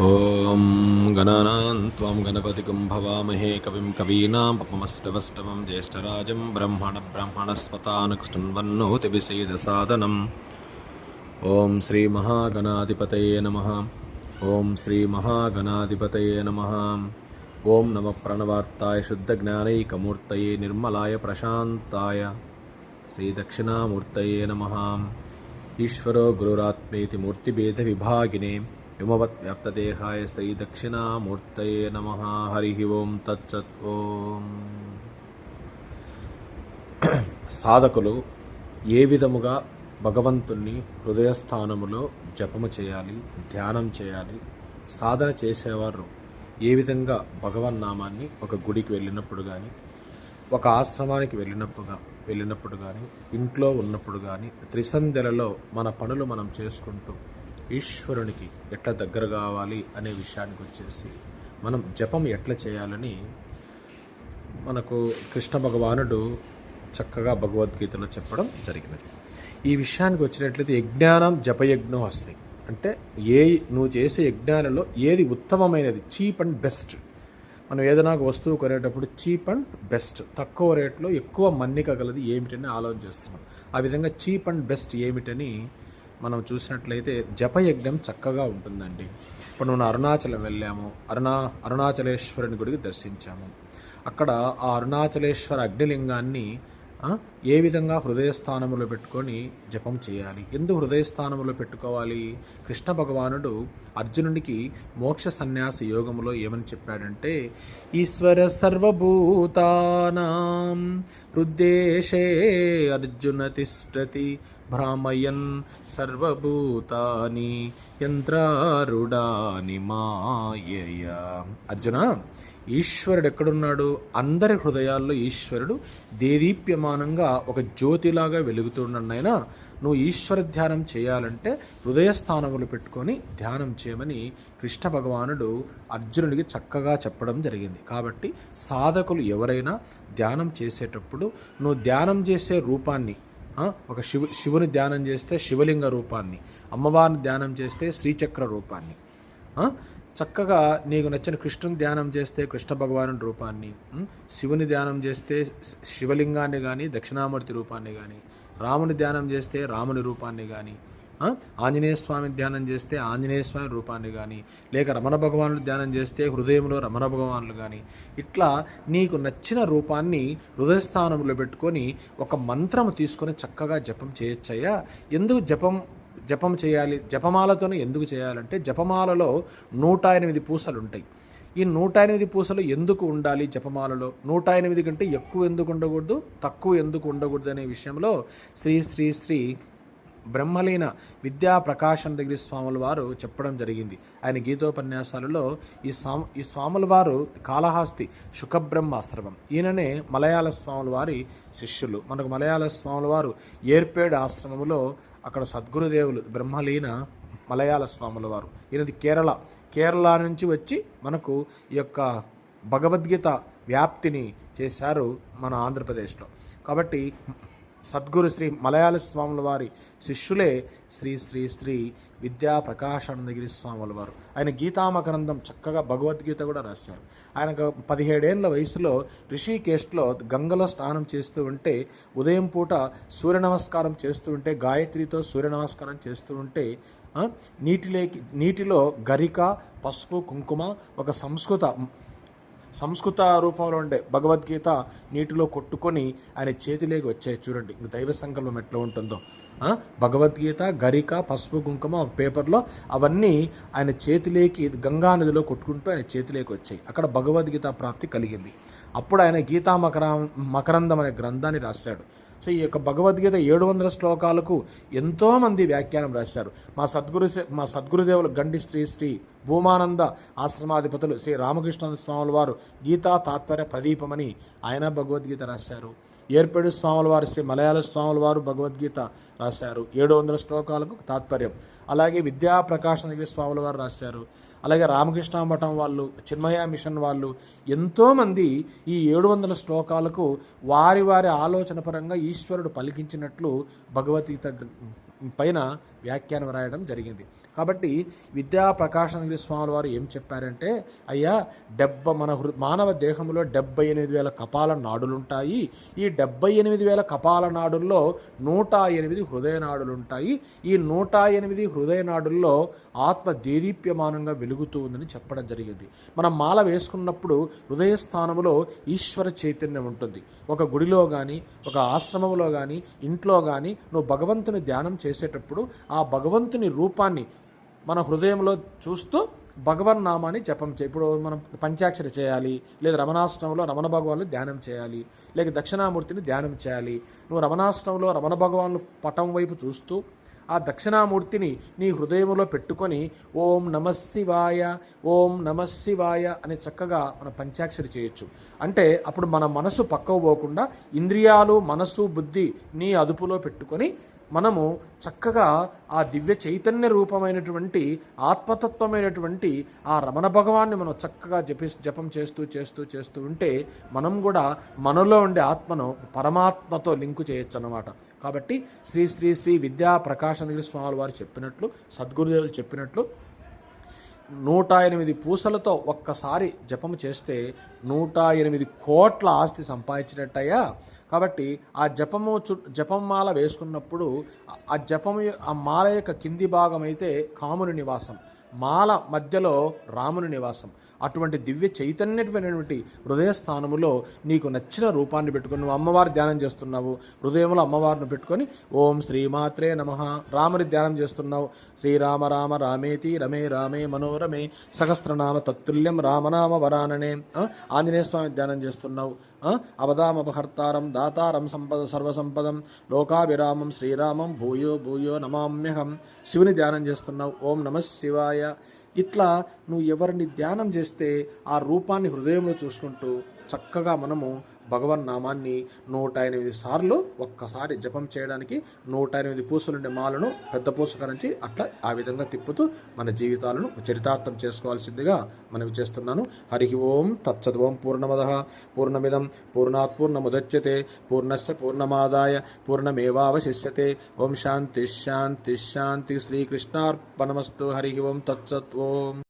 ॐ गणानां त्वां गणपतिगुं भवामहे कविं कवीनामपमस्तवस्तवं ज्येष्ठराजं ब्रह्मणब्रह्मणस्पतानकृष्ण्वन्नोतिविसेदसादनम् ॐ श्रीमहागणाधिपतये नमः ॐ श्रीमहागणाधिपतये नमः ॐ नमः प्रणवार्ताय शुद्धज्ञानैकमूर्तये निर्मलाय प्रशान्ताय श्रीदक्षिणामूर्तये नमः ईश्वरो गुरुरात्मेति मूर्तिभेदविभागिने విమవత్ వ్యాప్తదేహాయ శ్రీ దక్షిణామూర్తయే నమ హరి ఓం తచ్చత్ ఓం సాధకులు ఏ విధముగా భగవంతుణ్ణి హృదయస్థానములో జపము చేయాలి ధ్యానం చేయాలి సాధన చేసేవారు ఏ విధంగా భగవన్నామాన్ని ఒక గుడికి వెళ్ళినప్పుడు కానీ ఒక ఆశ్రమానికి వెళ్ళినప్పుడు వెళ్ళినప్పుడు కానీ ఇంట్లో ఉన్నప్పుడు కానీ త్రిసంధ్యలలో మన పనులు మనం చేసుకుంటూ ఈశ్వరునికి ఎట్లా దగ్గర కావాలి అనే విషయానికి వచ్చేసి మనం జపం ఎట్లా చేయాలని మనకు కృష్ణ భగవానుడు చక్కగా భగవద్గీతలో చెప్పడం జరిగినది. ఈ విషయానికి వచ్చినట్లయితే యజ్ఞానం జపయజ్ఞం వస్తాయి అంటే ఏ నువ్వు చేసే యజ్ఞాలలో ఏది ఉత్తమమైనది? Cheap and best. మనం ఏదైనా వస్తువు కొనేటప్పుడు చీప్ అండ్ బెస్ట్. తక్కువ రేట్లో ఎక్కువ మన్నిక గలది ఏమిటని ఆలోచన చేస్తున్నాం. ఆ విధంగా చీప్ అండ్ బెస్ట్ ఏమిటని మనం చూసినట్లయితే జపయజ్ఞం చక్కగా ఉంటుందండి. ఇప్పుడు మనం అరుణాచలం వెళ్ళాము. అరుణా అరుణాచలేశ్వరుని గుడికి దర్శించాము. అక్కడ ఆ అరుణాచలేశ్వర అగ్నిలింగాన్ని ఏ విధంగా హృదయస్థానములో పెట్టుకొని జపం చేయాలి? ఎందుకు హృదయస్థానములో పెట్టుకోవాలి? కృష్ణ భగవానుడు అర్జునుడికి మోక్ష సన్యాస యోగములో ఏమని చెప్పాడంటే ఈశ్వర సర్వభూతానాం హృద్దేశే అర్జున తిష్టతి భ్రామయన్ సర్వభూతాని యంత్రారుడాని మాయయ. అర్జున ఈశ్వరుడు ఎక్కడున్నాడు? అందరి హృదయాల్లో ఈశ్వరుడు దేదీప్యమానంగా ఒక జ్యోతిలాగా వెలుగుతున్నాడైనా నువ్వు ఈశ్వర ధ్యానం చేయాలంటే హృదయ స్థానములు పెట్టుకొని ధ్యానం చేయమని కృష్ణ భగవానుడు అర్జునుడికి చక్కగా చెప్పడం జరిగింది. కాబట్టి సాధకులు ఎవరైనా ధ్యానం చేసేటప్పుడు నువ్వు ధ్యానం చేసే రూపాన్ని ఒక శివు శివుని ధ్యానం చేస్తే శివలింగ రూపాన్ని అమ్మవారిని ధ్యానం చేస్తే శ్రీచక్ర రూపాన్ని చక్కగా నీకు నచ్చిన కృష్ణుని ధ్యానం చేస్తే కృష్ణ భగవాను రూపాన్ని శివుని ధ్యానం చేస్తే శివలింగాన్ని కానీ దక్షిణామూర్తి రూపాన్ని కానీ రాముని ధ్యానం చేస్తే రాముని రూపాన్ని కానీ ఆంజనేయ స్వామి ధ్యానం చేస్తే ఆంజనేయ స్వామి రూపాన్ని కానీ లేక రమణ భగవానుడు ధ్యానం చేస్తే హృదయంలో రమణ భగవానులు కానీ ఇట్లా నీకు నచ్చిన రూపాన్ని హృదయస్థానంలో పెట్టుకొని ఒక మంత్రము తీసుకొని చక్కగా జపం చేయొచ్చయ్యా. ఎందుకు జపం జపం చేయాలి. జపమాలతోనే ఎందుకు చేయాలంటే జపమాలలో నూట ఎనిమిది పూసలు ఉంటాయి ఈ నూట ఎనిమిది పూసలు ఎందుకు ఉండాలి జపమాలలో? నూట ఎనిమిది కంటే ఎక్కువ ఎందుకు ఉండకూడదు? తక్కువ ఎందుకు ఉండకూడదు అనే విషయంలో శ్రీ శ్రీ శ్రీ బ్రహ్మలీన విద్యా ప్రకాశనగిరి స్వాముల వారు చెప్పడం జరిగింది. ఆయన గీతోపన్యాసాలలో ఈ స్వామి ఈ స్వాముల వారు కాళహస్తి శుకబ్రహ్మాశ్రమం ఈయననే మలయాళ స్వాముల వారి శిష్యులు. మనకు మలయాళ స్వాముల వారు ఏర్పేడు ఆశ్రమంలో అక్కడ సద్గురుదేవులు బ్రహ్మలీన మలయాళ స్వాముల వారు. ఈయనది కేరళ. కేరళ నుంచి వచ్చి మనకు ఈ యొక్క భగవద్గీత వ్యాప్తిని చేశారు మన ఆంధ్రప్రదేశ్లో. కాబట్టి సద్గురు శ్రీ మలయాళ స్వాముల వారి శిష్యులే శ్రీ శ్రీ శ్రీ విద్యా ప్రకాశానందగిరి స్వాముల వారు. ఆయన గీతామకరందం చక్కగా భగవద్గీత కూడా రాశారు. ఆయన పదిహేడేళ్ళ వయసులో రిషికేశ్లో గంగలో స్నానం చేస్తూ ఉంటే ఉదయం పూట సూర్య నమస్కారం చేస్తూ ఉంటే గాయత్రితో సూర్య నమస్కారం చేస్తూ ఉంటే నీటిలోకి నీటిలో గరిక పసుపు కుంకుమ ఒక సంస్కృత సంస్కృత రూపంలో ఉండే భగవద్గీత నీటిలో కొట్టుకొని ఆయన చేతిలోకి వచ్చాయి చూడండి. ఇంక దైవ సంకల్పం ఎట్లా ఉంటుందో. భగవద్గీత గరిక పసుపు కుంకుమ ఒక పేపర్లో అవన్నీ ఆయన చేతిలోకి గంగా నదిలో కొట్టుకుంటూ ఆయన చేతిలోకి వచ్చాయి. అక్కడ భగవద్గీత ప్రాప్తి కలిగింది. అప్పుడు ఆయన గీతా మకర మకరందం అనే గ్రంథాన్ని రాశాడు. సో ఈ యొక్క భగవద్గీత ఏడు వందల శ్లోకాలకు ఎంతోమంది వ్యాఖ్యానం రాశారు. మా సద్గురు మా సద్గురుదేవులు గండి శ్రీ శ్రీ భూమానంద ఆశ్రమాధిపతులు శ్రీ రామకృష్ణ స్వాముల వారు గీతా తాత్పర్య ప్రదీపమని ఆయన భగవద్గీత రాశారు. ఏర్పేడు స్వాముల వారు శ్రీ మలయాళ స్వాముల వారు భగవద్గీత రాశారు. ఏడు వందల శ్లోకాలకు తాత్పర్యం. అలాగే విద్యా ప్రకాశనగిరి స్వాముల వారు రాశారు. అలాగే రామకృష్ణ మఠం వాళ్ళు చిన్మయ మిషన్ వాళ్ళు ఎంతోమంది ఈ ఏడు వందల శ్లోకాలకు వారి వారి ఆలోచన పరంగా ఈశ్వరుడు పలికించినట్లు భగవద్గీత పైన వ్యాఖ్యానం రాయడం జరిగింది. కాబట్టి విద్యా ప్రకాశనగిరి స్వామి వారు ఏం చెప్పారంటే అయ్యా డెబ్బ మన హృ మానవ దేహంలో డెబ్బై ఎనిమిది వేల కపాల నాడులుంటాయి. ఈ డెబ్బై ఎనిమిది వేల కపాల నాడుల్లో నూట ఎనిమిది హృదయ నాడులుంటాయి. ఈ నూట ఎనిమిది హృదయ నాడుల్లో ఆత్మ దేదీప్యమానంగా వెలుగుతూ ఉందని చెప్పడం జరిగింది. మనం మాల వేసుకున్నప్పుడు హృదయ స్థానంలో ఈశ్వర చైతన్యం ఉంటుంది. ఒక గుడిలో కానీ ఒక ఆశ్రమంలో కానీ ఇంట్లో కానీ నువ్వు భగవంతుని ధ్యానం చేసేటప్పుడు ఆ భగవంతుని రూపాన్ని మన హృదయంలో చూస్తూ భగవన్ నామాన్ని జపం చే ఇప్పుడు మనం పంచాక్షరి చేయాలి లేదా రమణాశ్రమంలో రమణ భగవాన్ని ధ్యానం చేయాలి లేక దక్షిణామూర్తిని ధ్యానం చేయాలి నువ్వు రమణాశ్రమంలో రమణ భగవాన్లు పటం వైపు చూస్తూ ఆ దక్షిణామూర్తిని నీ హృదయంలో పెట్టుకొని ఓం నమశివాయ ఓం నమశివాయ అని చక్కగా మన పంచాక్షరి చేయొచ్చు. అంటే అప్పుడు మన మనసు పక్కకు పోకుండా ఇంద్రియాలు మనసు బుద్ధి నీ అదుపులో పెట్టుకొని మనము చక్కగా ఆ దివ్య చైతన్య రూపమైనటువంటి ఆత్మతత్వమైనటువంటి ఆ రమణ భగవాన్ని మనం చక్కగా జపి జపం చేస్తూ చేస్తూ చేస్తూ ఉంటే మనం కూడా మనలో ఉండే ఆత్మను పరమాత్మతో లింకు చేయొచ్చు అన్నమాట కాబట్టి శ్రీ శ్రీ శ్రీ విద్యా ప్రకాశనగిరి స్వామి వారు చెప్పినట్లు సద్గురుదేవులు చెప్పినట్లు నూట ఎనిమిది పూసలతో ఒక్కసారి జపం చేస్తే నూట ఎనిమిది కోట్ల ఆస్తి సంపాదించినట్టయ్యా. కాబట్టి ఆ జపము చు జపం మాల వేసుకున్నప్పుడు ఆ- జపము ఆ మాల యొక్క కింది భాగం అయితే కాముని నివాసం మాల మధ్యలో రాముని నివాసం. అటువంటి దివ్య చైతన్యమైనటువంటి హృదయ స్థానములో నీకు నచ్చిన రూపాన్ని పెట్టుకుని నువ్వు అమ్మవారి ధ్యానం చేస్తున్నావు. హృదయంలో అమ్మవారిని పెట్టుకొని ఓం శ్రీమాత్రే నమ. రాముని ధ్యానం చేస్తున్నావు. శ్రీరామ రామ రామేతి రమే రామే మనోరమే సహస్రనామ తత్తుల్యం రామనామ వరాననే ఆంజనేయ స్వామి ధ్యానం చేస్తున్నావు. అవధామపహర్తారం దాతారం సంపద సర్వసంపదం లోకాభిరామం శ్రీరామం భూయో భూయో నమామ్యహం. శివుని ధ్యానం చేస్తున్నావు. ఓం నమ శివాయ. ఇట్లా నువ్వు ఎవరిని ధ్యానం చేస్తే ఆ రూపాన్ని హృదయంలో చూసుకుంటూ చక్కగా మనము భగవన్ నామాన్ని నూట ఎనిమిది సార్లు ఒక్కసారి జపం చేయడానికి నూట ఎనిమిది పూసలుండే మాలను పెద్ద పూసక నుంచి అట్లా ఆ విధంగా తిప్పుతూ మన జీవితాలను చరితార్థం చేసుకోవాల్సిందిగా మనవి చేస్తున్నాను. హరి ఓం తత్సద్ పూర్ణమద. పూర్ణమిదం పూర్ణాత్ పూర్ణముదచ్యతే పూర్ణస్య పూర్ణమాదాయ. పూర్ణమేవాశిష్యతే ఓం శాంతి శాంతి శాంతి. శ్రీకృష్ణార్పణమస్తు. హరి ఓం తత్సత్